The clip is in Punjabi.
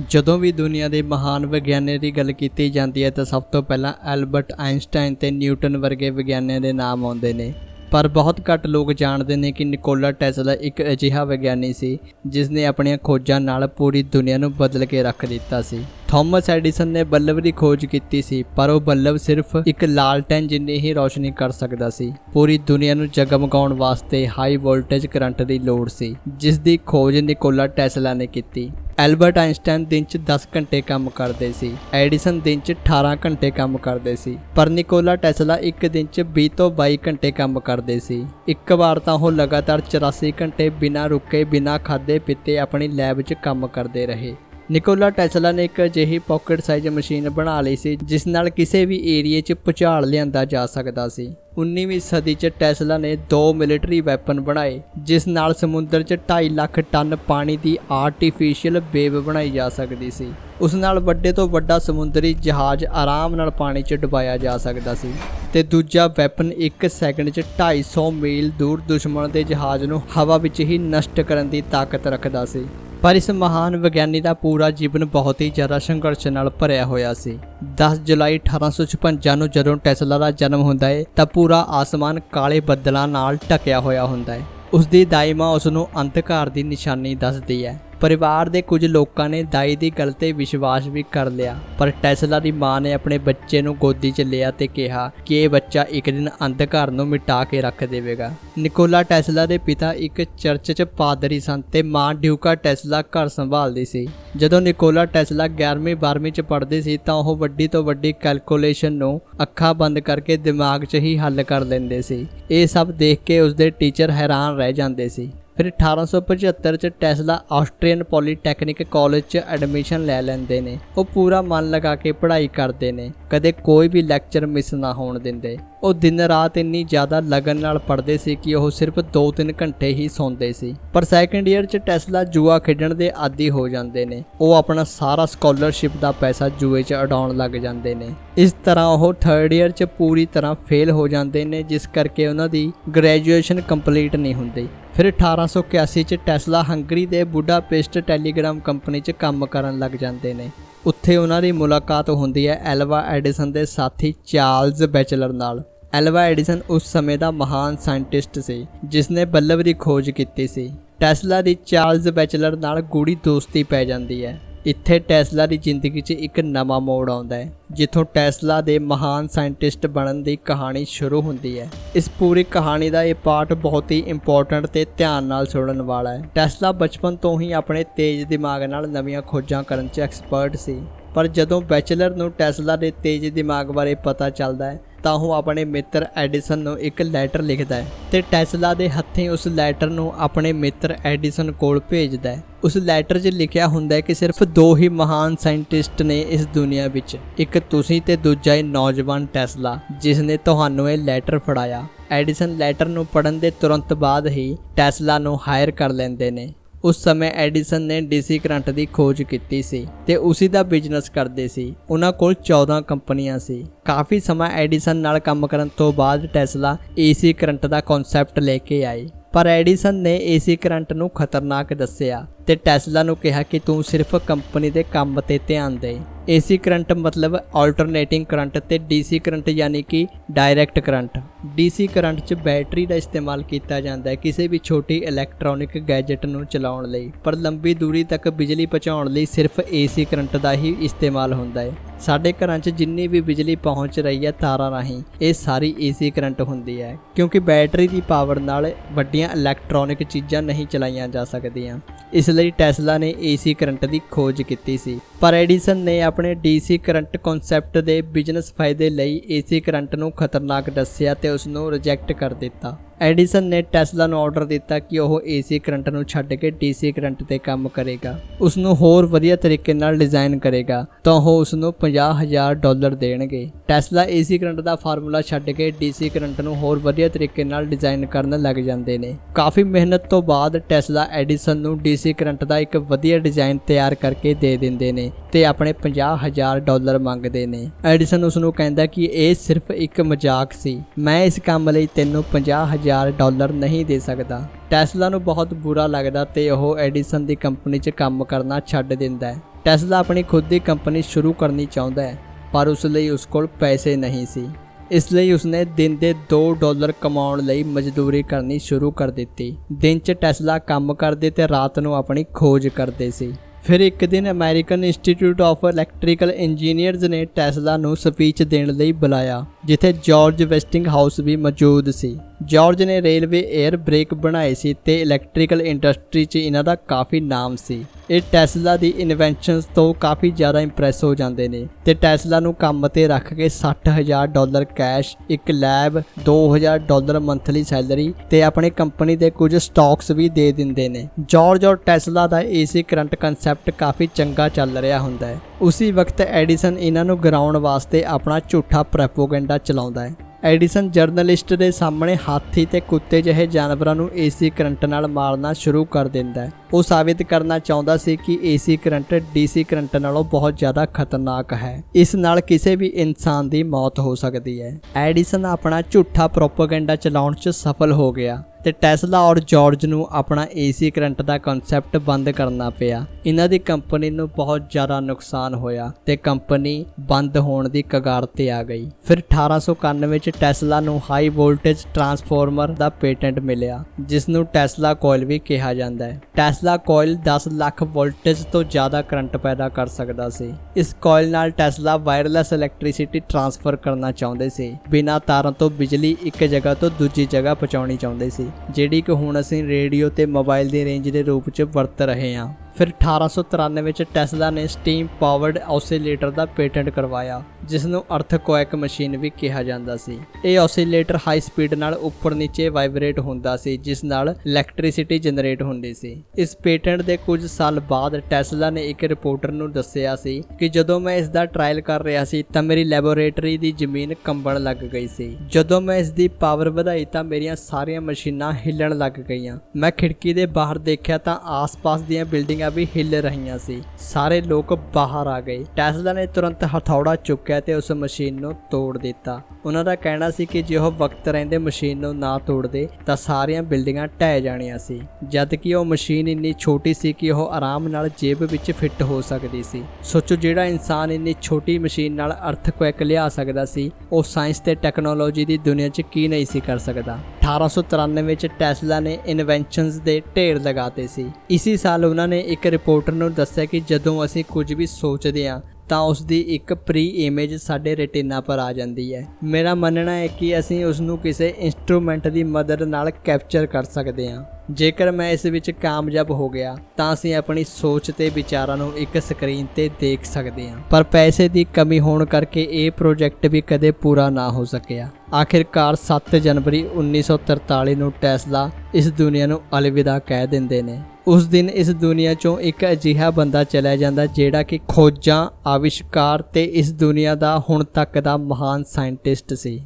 ਜਦੋਂ ਵੀ ਦੁਨੀਆ ਦੇ ਮਹਾਨ ਵਿਗਿਆਨੀਆਂ ਦੀ ਗੱਲ ਕੀਤੀ ਜਾਂਦੀ ਹੈ ਤਾਂ ਸਭ ਤੋਂ ਪਹਿਲਾਂ ਐਲਬਰਟ ਆਇਨਸਟਾਈਨ ਤੇ ਨਿਊਟਨ ਵਰਗੇ ਵਿਗਿਆਨੀਆਂ ਦੇ ਨਾਮ ਆਉਂਦੇ ਨੇ। ਪਰ ਬਹੁਤ ਘੱਟ ਲੋਕ ਜਾਣਦੇ ਨੇ ਕਿ ਨਿਕੋਲਾ ਟੈਸਲਾ ਇੱਕ ਅਜਿਹਾ ਵਿਗਿਆਨੀ ਸੀ ਜਿਸ ਨੇ ਆਪਣੀਆਂ ਖੋਜਾਂ ਨਾਲ ਪੂਰੀ ਦੁਨੀਆ ਨੂੰ ਬਦਲ ਕੇ ਰੱਖ ਦਿੱਤਾ ਸੀ। ਥਾਮਸ ਐਡੀਸਨ ਨੇ ਬੱਲਬ ਦੀ ਖੋਜ ਕੀਤੀ ਸੀ, ਪਰ ਉਹ ਬੱਲਬ ਸਿਰਫ ਇੱਕ ਲਾਲਟੈਨ ਜਿੰਨੀ ਹੀ ਰੋਸ਼ਨੀ ਕਰ ਸਕਦਾ ਸੀ। ਪੂਰੀ ਦੁਨੀਆ ਨੂੰ ਜਗਮਗਾਉਣ ਵਾਸਤੇ ਹਾਈ ਵੋਲਟੇਜ ਕਰੰਟ ਦੀ ਲੋੜ ਸੀ, ਜਿਸ ਦੀ ਖੋਜ ਨਿਕੋਲਾ ਟੈਸਲਾ ਨੇ ਕੀਤੀ। ਐਲਬਰਟ ਆਇਨਸਟਾਈਨ ਦਿਨ 'ਚ 10 ਘੰਟੇ ਕੰਮ ਕਰਦੇ ਸੀ, ਐਡੀਸਨ ਦਿਨ 'ਚ 18 ਘੰਟੇ ਕੰਮ ਕਰਦੇ ਸੀ, ਪਰ ਨਿਕੋਲਾ ਟੈਸਲਾ ਇੱਕ ਦਿਨ 'ਚ 20 ਤੋਂ 22 ਘੰਟੇ ਕੰਮ ਕਰਦੇ ਸੀ। ਇੱਕ ਵਾਰ ਤਾਂ ਉਹ ਲਗਾਤਾਰ 84 ਘੰਟੇ ਬਿਨਾਂ ਰੁਕੇ ਬਿਨਾਂ ਖਾਦੇ ਪੀਤੇ ਆਪਣੀ ਲੈਬ 'ਚ ਕੰਮ ਕਰਦੇ ਰਹੇ। ਨਿਕੋਲਾ ਟੈਸਲਾ ਨੇ ਇੱਕ ਅਜਿਹੀ ਪਾਕਟ ਸਾਈਜ਼ ਮਸ਼ੀਨ ਬਣਾ ਲਈ ਸੀ, ਜਿਸ ਨਾਲ ਕਿਸੇ ਵੀ ਏਰੀਏ 'ਚ ਭੁਚਾਲ ਲਿਆਂਦਾ ਜਾ ਸਕਦਾ ਸੀ। 19ਵੀਂ ਸਦੀ 'ਚ ਟੈਸਲਾ ਨੇ ਦੋ ਮਿਲਟਰੀ ਵੈਪਨ ਬਣਾਏ, ਜਿਸ ਨਾਲ ਸਮੁੰਦਰ 'ਚ 2.5 ਲੱਖ ਟਨ ਪਾਣੀ ਦੀ ਆਰਟੀਫੀਸ਼ੀਅਲ ਵੇਵ ਬਣਾਈ ਜਾ ਸਕਦੀ ਸੀ। ਉਸ ਨਾਲ ਵੱਡੇ ਤੋਂ ਵੱਡਾ ਸਮੁੰਦਰੀ ਜਹਾਜ਼ ਆਰਾਮ ਨਾਲ ਪਾਣੀ 'ਚ ਡੁਬਾਇਆ ਜਾ ਸਕਦਾ ਸੀ ਤੇ ਦੂਜਾ ਵੈਪਨ 1 ਸੈਕਿੰਡ 'ਚ 250 ਮੀਲ ਦੂਰ ਦੁਸ਼ਮਣ ਦੇ ਜਹਾਜ਼ ਨੂੰ ਹਵਾ ਵਿੱਚ ਹੀ ਨਸ਼ਟ ਕਰਨ ਦੀ ਤਾਕਤ ਰੱਖਦਾ ਸੀ। ਪਰ ਇਸ ਮਹਾਨ ਵਿਗਿਆਨੀ ਦਾ ਪੂਰਾ ਜੀਵਨ ਬਹੁਤ ਹੀ ਜ਼ਿਆਦਾ ਸੰਘਰਸ਼ ਨਾਲ ਭਰਿਆ ਹੋਇਆ ਸੀ। 10 ਜੁਲਾਈ 1856 ਨੂੰ ਜਦੋਂ ਟੈਸਲਾ ਦਾ ਜਨਮ ਹੁੰਦਾ ਹੈ ਤਾਂ ਪੂਰਾ ਆਸਮਾਨ ਕਾਲੇ ਬੱਦਲਾਂ ਨਾਲ ਢਕਿਆ ਹੋਇਆ ਹੁੰਦਾ ਹੈ ਉਸ ਦੀ ਦਾਈ ਉਸ ਨੂੰ ਅੰਧਕਾਰ ਦੀ ਨਿਸ਼ਾਨੀ ਦੱਸਦੀ ਹੈ ਪਰਿਵਾਰ ਦੇ ਕੁਝ ਲੋਕਾਂ ਨੇ ਦਾਈ ਦੀ ਗੱਲ ਤੇ ਵਿਸ਼ਵਾਸ ਵੀ ਕਰ ਲਿਆ, ਪਰ ਟੈਸਲਾ ਦੀ ਮਾਂ ਨੇ ਆਪਣੇ ਬੱਚੇ ਨੂੰ ਗੋਦੀ 'ਚ ਲਿਆ ਤੇ ਕਿਹਾ ਕਿ ਇਹ ਬੱਚਾ ਇੱਕ ਦਿਨ ਅੰਧਕਾਰ ਨੂੰ ਮਿਟਾ ਕੇ ਰੱਖ ਦੇਵੇਗਾ। ਨਿਕੋਲਾ ਟੈਸਲਾ ਦੇ ਪਿਤਾ ਇੱਕ ਚਰਚ 'ਚ ਪਾਦਰੀ ਸਨ ਤੇ ਮਾਂ ਡਿਊਕਾ ਟੈਸਲਾ ਘਰ ਸੰਭਾਲਦੀ ਸੀ। ਜਦੋਂ ਨਿਕੋਲਾ ਟੈਸਲਾ 11ਵੀਂ 12ਵੀਂ 'ਚ ਪੜ੍ਹਦੀ ਸੀ ਤਾਂ ਉਹ ਵੱਡੀ ਤੋਂ ਵੱਡੀ ਕੈਲਕੂਲੇਸ਼ਨ ਨੂੰ ਅੱਖਾਂ ਬੰਦ ਕਰਕੇ ਦਿਮਾਗ 'ਚ ਹੀ ਹੱਲ ਕਰ ਲੈਂਦੇ ਸੀ। ਇਹ ਸਭ ਦੇਖ ਕੇ ਉਸਦੇ ਟੀਚਰ ਹੈਰਾਨ ਰਹਿ ਜਾਂਦੇ ਸੀ। ਫਿਰ 1875 ਚ ਟੈਸਲਾ ਆਸਟਰੀਅਨ ਪੋਲੀਟੈਕਨਿਕ ਕਾਲਜ ਚ ਐਡਮਿਸ਼ਨ ਲੈ ਲੈਂਦੇ ਨੇ। ਉਹ ਪੂਰਾ ਮਨ ਲਗਾ ਕੇ ਪੜ੍ਹਾਈ ਕਰਦੇ ਨੇ। ਕਦੇ ਕੋਈ ਵੀ ਲੈਕਚਰ ਮਿਸ ਨਾ ਹੋਣ ਦਿੰਦੇ। ਉਹ ਦਿਨ ਰਾਤ ਇੰਨੀ ਜ਼ਿਆਦਾ ਲਗਨ ਨਾਲ ਪੜ੍ਹਦੇ ਸੀ ਕਿ ਉਹ ਸਿਰਫ 2-3 ਘੰਟੇ ਹੀ ਸੌਂਦੇ ਸੀ। ਪਰ ਸੈਕੰਡ ਈਅਰ ਚ ਟੈਸਲਾ ਜੂਆ ਖੇਡਣ ਦੇ ਆਦੀ ਹੋ ਜਾਂਦੇ ਨੇ। ਉਹ ਆਪਣਾ ਸਾਰਾ ਸਕਾਲਰਸ਼ਿਪ ਦਾ ਪੈਸਾ ਜੂਏ 'ਚ ਉਡਾਉਣ ਲੱਗ ਜਾਂਦੇ ਨੇ। ਇਸ ਤਰ੍ਹਾਂ ਉਹ ਥਰਡ ਈਅਰ 'ਚ ਪੂਰੀ ਤਰ੍ਹਾਂ ਫੇਲ ਹੋ ਜਾਂਦੇ ਨੇ, ਜਿਸ ਕਰਕੇ ਉਹਨਾਂ ਦੀ ਗ੍ਰੈਜੂਏਸ਼ਨ ਕੰਪਲੀਟ ਨਹੀਂ ਹੁੰਦੀ। ਫਿਰ 1881 ਚ ਟੈਸਲਾ ਹੰਗਰੀ ਦੇ ਬੁਡਾਪੇਸਟ ਟੈਲੀਗ੍ਰਾਮ ਕੰਪਨੀ 'ਚ ਕੰਮ ਕਰਨ ਲੱਗ ਜਾਂਦੇ ਨੇ। ਉੱਥੇ ਉਹਨਾਂ ਦੀ ਮੁਲਾਕਾਤ ਹੁੰਦੀ ਹੈ ਐਲਵਾ ਐਡੀਸਨ ਦੇ ਸਾਥੀ ਚਾਰਲਸ ਬੈਚਲਰ ਨਾਲ। ਐਲਵਾ ਐਡੀਸਨ ਉਸ ਸਮੇਂ ਦਾ ਮਹਾਨ ਸਾਇੰਟਿਸਟ ਸੀ ਜਿਸ ਨੇ ਬੱਲਬ ਦੀ ਖੋਜ ਕੀਤੀ ਸੀ। ਟੈਸਲਾ ਦੀ ਚਾਰਲਸ ਬੈਚਲਰ ਨਾਲ ਗੂੜੀ ਦੋਸਤੀ ਪੈ ਜਾਂਦੀ ਹੈ। ਇੱਥੇ ਟੈਸਲਾ ਦੀ ਜ਼ਿੰਦਗੀ 'ਚ ਇੱਕ ਨਵਾਂ ਮੋੜ ਆਉਂਦਾ ਹੈ, ਜਿੱਥੋਂ ਟੈਸਲਾ ਦੇ ਮਹਾਨ ਸਾਇੰਟਿਸਟ ਬਣਨ ਦੀ ਕਹਾਣੀ ਸ਼ੁਰੂ ਹੁੰਦੀ ਹੈ। ਇਸ ਪੂਰੀ ਕਹਾਣੀ ਦਾ ਇਹ ਪਾਰਟ ਬਹੁਤ ਹੀ ਇੰਪੋਰਟੈਂਟ ਤੇ ਧਿਆਨ ਨਾਲ ਸੁਣਨ ਵਾਲਾ ਹੈ। ਟੈਸਲਾ ਬਚਪਨ ਤੋਂ ਹੀ ਆਪਣੇ ਤੇਜ਼ ਦਿਮਾਗ ਨਾਲ ਨਵੀਆਂ ਖੋਜਾਂ ਕਰਨ 'ਚ ਐਕਸਪਰਟ ਸੀ, ਪਰ ਜਦੋਂ ਬੈਚਲਰ ਨੂੰ ਟੈਸਲਾ ਦੇ ਤੇਜ਼ ਦਿਮਾਗ ਬਾਰੇ ਪਤਾ ਚੱਲਦਾ ਹੈ ਤਾਂ ਉਹ ਆਪਣੇ ਮਿੱਤਰ ਐਡੀਸਨ ਨੂੰ ਇੱਕ ਲੈਟਰ ਲਿਖਦਾ ਹੈ ਤੇ ਟੈਸਲਾ ਦੇ ਹੱਥੀਂ ਉਸ ਲੈਟਰ ਨੂੰ ਆਪਣੇ ਮਿੱਤਰ ਐਡੀਸਨ ਕੋਲ ਭੇਜਦਾ ਹੈ। ਉਸ ਲੈਟਰ 'ਚ ਲਿਖਿਆ ਹੁੰਦਾ ਹੈ ਕਿ ਸਿਰਫ ਦੋ ਹੀ ਮਹਾਨ ਸਾਇੰਟਿਸਟ ਨੇ ਇਸ ਦੁਨੀਆ ਵਿੱਚ, ਇੱਕ ਤੁਸੀਂ ਤੇ ਦੂਜਾ ਇਹ ਨੌਜਵਾਨ ਟੈਸਲਾ, ਜਿਸ ਨੇ ਤੁਹਾਨੂੰ ਇਹ ਲੈਟਰ ਫੜਾਇਆ। ਐਡੀਸਨ ਲੈਟਰ ਨੂੰ ਪੜਨ ਦੇ ਤੁਰੰਤ ਬਾਅਦ ਹੀ ਟੈਸਲਾ ਨੂੰ ਹਾਇਰ ਕਰ ਲੈਂਦੇ ਨੇ। ਉਸ ਸਮੇਂ ਐਡੀਸਨ ਨੇ ਡੀਸੀ ਕਰੰਟ ਦੀ ਖੋਜ ਕੀਤੀ ਸੀ ਤੇ ਉਸੇ ਦਾ ਬਿਜ਼ਨਸ ਕਰਦੇ ਸੀ। ਉਹਨਾਂ ਕੋਲ 14 ਕੰਪਨੀਆਂ ਸੀ। ਕਾਫੀ ਸਮਾਂ ਐਡੀਸਨ ਨਾਲ ਕੰਮ ਕਰਨ ਤੋਂ ਬਾਅਦ ਟੈਸਲਾ ਏਸੀ ਕਰੰਟ ਦਾ ਕਨਸੈਪਟ ਲੈ ਕੇ ਆਏ ਪਰ ਐਡੀਸਨ ਨੇ ਏਸੀ ਕਰੰਟ ਨੂੰ ਖਤਰਨਾਕ ਦੱਸਿਆ। ਤੇ ਟੈਸਲਾ ਨੂੰ ਕਿਹਾ ਕਿ ਤੂੰ ਸਿਰਫ ਕੰਪਨੀ ਦੇ ਕੰਮ ਤੇ ਧਿਆਨ ਦੇ। ਏਸੀ ਕਰੰਟ ਮਤਲਬ ਆਲਟਰਨੇਟਿੰਗ ਕਰੰਟ ਤੇ ਡੀਸੀ ਕਰੰਟ ਯਾਨੀ ਕਿ ਡਾਇਰੈਕਟ ਕਰੰਟ ਡੀਸੀ ਕਰੰਟ 'ਚ ਬੈਟਰੀ ਦਾ ਇਸਤੇਮਾਲ ਕੀਤਾ ਜਾਂਦਾ ਹੈ ਕਿਸੇ ਵੀ ਛੋਟੀ ਇਲੈਕਟ੍ਰੋਨਿਕ ਗੈਜਟ ਨੂੰ ਚਲਾਉਣ ਲਈ, ਪਰ ਲੰਬੀ ਦੂਰੀ ਤੱਕ ਬਿਜਲੀ ਪਹੁੰਚਾਉਣ ਲਈ ਸਿਰਫ ਏਸੀ ਕਰੰਟ ਦਾ ਹੀ ਇਸਤੇਮਾਲ ਹੁੰਦਾ ਹੈ। ਸਾਡੇ ਘਰਾਂ 'ਚ ਜਿੰਨੀ ਵੀ ਬਿਜਲੀ ਪਹੁੰਚ ਰਹੀ ਹੈ ਤਾਰਾਂ ਰਾਹੀਂ, ਇਹ ਸਾਰੀ ਏਸੀ ਕਰੰਟ ਹੁੰਦੀ ਹੈ, ਕਿਉਂਕਿ ਬੈਟਰੀ ਦੀ ਪਾਵਰ ਨਾਲ ਵੱਡੀਆਂ ਇਲੈਕਟ੍ਰੋਨਿਕ ਚੀਜ਼ਾਂ ਨਹੀਂ ਚਲਾਈਆਂ ਜਾ ਸਕਦੀਆਂ। ਇਸ ਲਈ ਟੈਸਲਾ ਨੇ ਏਸੀ ਕਰੰਟ ਦੀ ਖੋਜ ਕੀਤੀ ਸੀ। ਪਰ ਐਡੀਸਨ ਨੇ ਆਪਣੇ ਡੀਸੀ ਕਰੰਟ ਕਨਸੈਪਟ ਦੇ ਬਿਜ਼ਨਸ ਫਾਇਦੇ ਲਈ ਏਸੀ ਕਰੰਟ ਨੂੰ ਖਤਰਨਾਕ ਦੱਸਿਆ ਤੇ ਉਸ ਨੂੰ ਰਿਜੈਕਟ ਕਰ ਦਿੱਤਾ। ਐਡੀਸਨ ਨੇ ਟੈਸਲਾ ਨੂੰ ਆਰਡਰ ਦਿੱਤਾ ਕਿ ਉਹ ਏਸੀ ਕਰੰਟ ਨੂੰ ਛੱਡ ਕੇ ਡੀਸੀ ਕਰੰਟ ਤੇ ਕੰਮ ਕਰੇਗਾ। ਉਸ ਨੂੰ ਹੋਰ ਵਧੀਆ ਤਰੀਕੇ ਨਾਲ ਡਿਜ਼ਾਈਨ ਕਰੇਗਾ ਤਾਂ ਉਹ ਉਸ ਨੂੰ 50000 ਡਾਲਰ ਦੇਣਗੇ। ਟੈਸਲਾ ਏਸੀ ਕਰੰਟ ਦਾ ਫਾਰਮੂਲਾ ਛੱਡ ਕੇ ਡੀਸੀ ਕਰੰਟ ਨੂੰ ਹੋਰ ਵਧੀਆ ਤਰੀਕੇ ਨਾਲ ਡਿਜ਼ਾਈਨ ਕਰਨ ਲੱਗ ਜਾਂਦੇ ਨੇ। ਕਾਫੀ ਮਿਹਨਤ ਤੋਂ ਬਾਅਦ ਟੈਸਲਾ ਐਡੀਸਨ ਨੂੰ ਡੀਸੀ ਕਰੰਟ ਦਾ ਇੱਕ ਵਧੀਆ ਡਿਜ਼ਾਈਨ ਤਿਆਰ ਕਰਕੇ ਦੇ ਦਿੰਦੇ ਨੇ। ਤੇ ਆਪਣੇ 50000 ਡਾਲਰ ਮੰਗਦੇ ਨੇ। ਐਡੀਸਨ ਉਸ ਨੂੰ ਕਹਿੰਦਾ ਕਿ ਇਹ ਸਿਰਫ ਇੱਕ ਮਜ਼ਾਕ ਸੀ। ਮੈਂ ਇਸ ਕੰਮ ਲਈ ਤੈਨੂੰ 50000 ਡਾਲਰ ਨਹੀਂ ਦੇ ਸਕਦਾ। ਟੈਸਲਾ ਨੂੰ ਬਹੁਤ ਬੁਰਾ ਲੱਗਦਾ ਤੇ ਉਹ ਐਡੀਸਨ ਦੀ ਕੰਪਨੀ 'ਚ ਕੰਮ ਕਰਨਾ ਛੱਡ ਦਿੰਦਾ ਹੈ। ਟੈਸਲਾ ਆਪਣੀ ਖੁਦ ਦੀ ਕੰਪਨੀ ਸ਼ੁਰੂ ਕਰਨੀ ਚਾਹੁੰਦਾ ਹੈ, ਪਰ ਉਸ ਲਈ ਉਸ ਕੋਲ ਪੈਸੇ ਨਹੀਂ ਸੀ। ਇਸ ਲਈ ਉਸਨੇ ਦਿਨ ਦੇ 2 ਡਾਲਰ ਕਮਾਉਣ ਲਈ ਮਜ਼ਦੂਰੀ ਕਰਨੀ ਸ਼ੁਰੂ ਕਰ ਦਿੱਤੀ। ਦਿਨ 'ਚ ਟੈਸਲਾ ਕੰਮ ਕਰਦੇ ਤੇ ਰਾਤ ਨੂੰ ਆਪਣੀ ਖੋਜ ਕਰਦੇ ਸੀ। ਫਿਰ ਇੱਕ ਦਿਨ American Institute of Electrical Engineers ਨੇ ਟੈਸਲਾ ਨੂੰ ਸਪੀਚ ਦੇਣ ਲਈ ਬੁਲਾਇਆ, ਜਿੱਥੇ ਜਾਰਜ ਵੈਸਟਿੰਗ ਹਾਊਸ ਵੀ ਮੌਜੂਦ ਸੀ। ਜਾਰਜ ਨੇ ਰੇਲਵੇ 에ਅਰ ਬ੍ਰੇਕ ਬਣਾਏ ਸੀ ਤੇ ਇਲੈਕਟ੍ਰੀਕਲ ਇੰਡਸਟਰੀ 'ਚ ਇਹਨਾਂ ਦਾ ਕਾਫੀ ਨਾਮ ਸੀ। ਇਹ ਟੈਸਲਾ ਦੀ ਇਨਵੈਂਸ਼ਨਸ ਤੋਂ ਕਾਫੀ ਜ਼ਿਆਦਾ ਇੰਪ੍ਰੈਸ ਹੋ ਜਾਂਦੇ ਨੇ ਤੇ ਟੈਸਲਾ ਨੂੰ ਕੰਮ ਤੇ ਰੱਖ ਕੇ 60000 ਡਾਲਰ ਕੈਸ਼ ਇੱਕ ਲੈਬ 2000 ਡਾਲਰ ਮੰਥਲੀ ਸੈਲਰੀ ਤੇ ਆਪਣੇ ਕੰਪਨੀ ਦੇ ਕੁਝ ਸਟਾਕਸ ਵੀ ਦੇ ਦਿੰਦੇ ਨੇ। ਜਾਰਜ ਔਰ ਟੈਸਲਾ ਦਾ ਏਸੀ ਕਰੰਟ ਕਨਸੈਪਟ ਕਾਫੀ ਚੰਗਾ ਚੱਲ ਰਿਹਾ ਹੁੰਦਾ ਹੈ। ਉਸੇ ਵਕਤ ਐਡੀਸਨ ਇਹਨਾਂ ਨੂੰ ਗਰਾਉਣ ਵਾਸਤੇ ਆਪਣਾ ਝੂਠਾ ਪ੍ਰੈਪੋਗੈਂਡਾ ਚਲਾਉਂਦਾ ਹੈ। ਐਡੀਸਨ ਜਰਨਲਿਸਟ ਦੇ ਸਾਹਮਣੇ ਹਾਥੀ ਤੇ ਕੁੱਤੇ ਜਿਹੇ ਜਾਨਵਰਾਂ ਨੂੰ ਏਸੀ ਕਰੰਟ ਨਾਲ ਮਾਰਨਾ ਸ਼ੁਰੂ ਕਰ ਦਿੰਦਾ ਹੈ। ਉਹ ਸਾਬਿਤ ਕਰਨਾ ਚਾਹੁੰਦਾ ਸੀ ਕਿ ਏਸੀ ਕਰੰਟ ਡੀਸੀ ਕਰੰਟ ਨਾਲੋਂ ਬਹੁਤ ਜ਼ਿਆਦਾ ਖਤਰਨਾਕ ਹੈ। ਇਸ ਨਾਲ ਕਿਸੇ ਵੀ ਇਨਸਾਨ ਦੀ ਮੌਤ ਹੋ ਸਕਦੀ ਹੈ। ਐਡੀਸਨ ਆਪਣਾ ਝੂਠਾ ਪ੍ਰੋਪਗੈਂਡਾ ਚਲਾਉਣ 'ਚ ਸਫਲ ਹੋ ਗਿਆ। ਤੇ ਟੈਸਲਾ ਔਰ ਜਾਰਜ ਨੂੰ ਆਪਣਾ ਏਸੀ ਕਰੰਟ ਦਾ ਕਨਸੈਪਟ ਬੰਦ ਕਰਨਾ ਪਿਆ। ਇਹਨਾਂ ਦੀ ਕੰਪਨੀ ਨੂੰ ਬਹੁਤ ਜ਼ਿਆਦਾ ਨੁਕਸਾਨ ਹੋਇਆ ਤੇ ਕੰਪਨੀ ਬੰਦ ਹੋਣ ਦੀ ਕਗਾਰ ਤੇ ਆ ਗਈ। ਫਿਰ 1891 ਵਿੱਚ ਟੈਸਲਾ ਨੂੰ ਹਾਈ ਵੋਲਟੇਜ ਟਰਾਂਸਫਾਰਮਰ ਦਾ ਪੇਟੈਂਟ ਮਿਲਿਆ ਜਿਸ ਨੂੰ ਟੈਸਲਾ ਕੋਇਲ ਵੀ ਕਿਹਾ ਜਾਂਦਾ ਹੈ। ਟੈਸਲਾ ਕੋਇਲ 10 ਲੱਖ ਵੋਲਟੇਜ ਤੋਂ ਜ਼ਿਆਦਾ ਕਰੰਟ ਪੈਦਾ ਕਰ ਸਕਦਾ ਸੀ। ਇਸ ਕੋਇਲ ਨਾਲ ਟੈਸਲਾ ਵਾਇਰਲੈਸ ਇਲੈਕਟ੍ਰਿਸਿਟੀ ਟ੍ਰਾਂਸਫਰ ਕਰਨਾ ਚਾਹੁੰਦੇ ਸੀ। ਬਿਨਾਂ ਤਾਰਾਂ ਤੋਂ ਬਿਜਲੀ ਇੱਕ ਜਗ੍ਹਾ ਤੋਂ ਦੂਜੀ ਜਗ੍ਹਾ ਪਹੁੰਚਾਉਣੀ ਚਾਹੁੰਦੇ ਸੀ। ਜਿਹੜੀ ਕਿ ਹੁਣ ਅਸੀਂ ਰੇਡੀਓ ਤੇ ਮੋਬਾਈਲ ਦੀ ਰੇਂਜ ਦੇ ਰੂਪ 'ਚ ਵਰਤ ਰਹੇ ਹਾਂ। ਫਿਰ 1893 ਵਿੱਚ ਟੈਸਲਾ ਨੇ ਸਟੀਮ ਪਾਵਰਡ ਆਸੀਲੇਟਰ ਦਾ ਪੇਟੈਂਟ ਕਰਵਾਇਆ, ਜਿਸ ਨੂੰ ਅਰਥਕੁਐਕ ਮਸ਼ੀਨ ਵੀ ਕਿਹਾ ਜਾਂਦਾ ਸੀ। ਇਹ ਆਸੀਲੇਟਰ ਹਾਈ ਸਪੀਡ ਨਾਲ ਉੱਪਰ ਨੀਚੇ ਵਾਈਬ੍ਰੇਟ ਹੁੰਦਾ ਸੀ, ਜਿਸ ਨਾਲ ਇਲੈਕਟ੍ਰਿਸਿਟੀ ਜਨਰੇਟ ਹੁੰਦੀ ਸੀ। ਇਸ ਪੇਟੈਂਟ ਦੇ ਕੁਝ ਸਾਲ ਬਾਅਦ ਟੈਸਲਾ ਨੇ ਇੱਕ ਰਿਪੋਰਟਰ ਨੂੰ ਦੱਸਿਆ ਸੀ ਕਿ ਜਦੋਂ ਮੈਂ ਇਸ ਦਾ ਟ੍ਰਾਇਲ ਕਰ ਰਿਹਾ ਸੀ, ਤਾਂ ਮੇਰੀ ਲੈਬੋਰੇਟਰੀ ਦੀ ਜ਼ਮੀਨ ਕੰਬਣ ਲੱਗ ਗਈ ਸੀ। ਜਦੋਂ ਮੈਂ ਇਸ ਦੀ ਪਾਵਰ ਵਧਾਈ, ਤਾਂ ਮੇਰੀਆਂ ਸਾਰੀਆਂ ਮਸ਼ੀਨਾਂ ਹਿੱਲਣ ਲੱਗ ਗਈਆਂ। ਮੈਂ ਖਿੜਕੀ ਦੇ ਬਾਹਰ ਦੇਖਿਆ, ਤਾਂ ਆਸ-ਪਾਸ ਦੀਆਂ ਬਿਲਡਿੰਗਾਂ ਵੀ ਹਿੱਲ ਰਹੀਆਂ ਸੀ। ਸਾਰੇ ਲੋਕ ਬਾਹਰ ਆ ਗਏ। ਟੈਸਲਾ ਨੇ ਤੁਰੰਤ ਹਥੌੜਾ ਚੁੱਕਿਆ ਤੇ ਉਸ ਮਸ਼ੀਨ ਨੂੰ ਤੋੜ ਦਿੱਤਾ। ਉਹਨਾਂ ਦਾ ਕਹਿਣਾ ਸੀ ਕਿ ਜੇ ਉਹ ਵਕਤ ਰਹਿੰਦੇ ਮਸ਼ੀਨ ਨੂੰ ਨਾ ਤੋੜਦੇ, ਤਾਂ ਸਾਰੀਆਂ ਬਿਲਡਿੰਗਾਂ ਢਹਿ ਜਾਣੀਆਂ ਸੀ। ਜਦ ਕਿ ਉਹ ਮਸ਼ੀਨ ਇੰਨੀ ਛੋਟੀ ਸੀ ਕਿ ਉਹ ਆਰਾਮ ਨਾਲ ਜੇਬ ਵਿੱਚ ਫਿੱਟ ਹੋ ਸਕਦੀ ਸੀ। ਸੋਚੋ ਜਿਹੜਾ ਇਨਸਾਨ ਇੰਨੀ ਛੋਟੀ ਮਸ਼ੀਨ ਨਾਲ ਅਰਥਕੁਐਕ ਲਿਆ ਸਕਦਾ ਸੀ, ਉਹ ਸਾਇੰਸ ਤੇ ਟੈਕਨੋਲੋਜੀ ਦੀ ਦੁਨੀਆ 'ਚ ਕੀ ਨਹੀਂ ਸੀ ਕਰ ਸਕਦਾ। 1893 ਵਿੱਚ ਟੈਸਲਾ ਨੇ ਇਨਵੈਂਸ਼ਨਸ ਦੇ ਢੇਰ ਲਗਾਤੇ ਸੀ। ਇਸੇ ਸਾਲ ਉਹਨਾਂ ਨੇ ਇੱਕ ਰਿਪੋਰਟਰ ਨੂੰ ਦੱਸਿਆ ਕਿ ਜਦੋਂ ਅਸੀਂ ਕੁਝ ਵੀ ਸੋਚਦੇ ਹਾਂ, ਤਾਂ ਉਸ ਦੀ ਇੱਕ ਪ੍ਰੀ ਇਮੇਜ ਸਾਡੇ ਰੈਟਿਨਾ ਪਰ ਆ ਜਾਂਦੀ ਹੈ। ਮੇਰਾ ਮੰਨਣਾ ਹੈ ਕਿ ਅਸੀਂ ਉਸ ਨੂੰ ਕਿਸੇ ਇਨਸਟਰੂਮੈਂਟ ਦੀ ਮਦਦ ਨਾਲ ਕੈਪਚਰ ਕਰ ਸਕਦੇ ਹਾਂ। ਜੇਕਰ ਮੈਂ ਇਸ ਵਿੱਚ ਕਾਮਯਾਬ ਹੋ ਗਿਆ, ਤਾਂ ਅਸੀਂ ਆਪਣੀ ਸੋਚ ਤੇ ਵਿਚਾਰਾਂ ਨੂੰ ਇੱਕ ਸਕਰੀਨ ਤੇ ਦੇਖ ਸਕਦੇ ਹਾਂ। ਪਰ ਪੈਸੇ ਦੀ ਕਮੀ ਹੋਣ ਕਰਕੇ ਇਹ ਪ੍ਰੋਜੈਕਟ ਵੀ ਕਦੇ ਪੂਰਾ ਨਾ ਹੋ ਸਕਿਆ। ਆਖਿਰਕਾਰ 7 ਜਨਵਰੀ 1943 ਨੂੰ ਟੈਸਲਾ ਇਸ ਦੁਨੀਆ ਨੂੰ ਅਲਵਿਦਾ ਕਹਿ ਦਿੰਦੇ ਨੇ। ਉਸ ਦਿਨ ਇਸ ਦੁਨੀਆ ਚੋਂ ਇੱਕ ਅਜਿਹਾ ਬੰਦਾ ਚਲਾ ਜਾਂਦਾ ਜਿਹੜਾ ਕਿ ਖੋਜਾਂ, ਆਵਿਸ਼ਕਾਰ ਤੇ ਇਸ ਦੁਨੀਆ ਦਾ ਹੁਣ ਤੱਕ ਦਾ ਮਹਾਨ ਸਾਇੰਟਿਸਟ ਸੀ।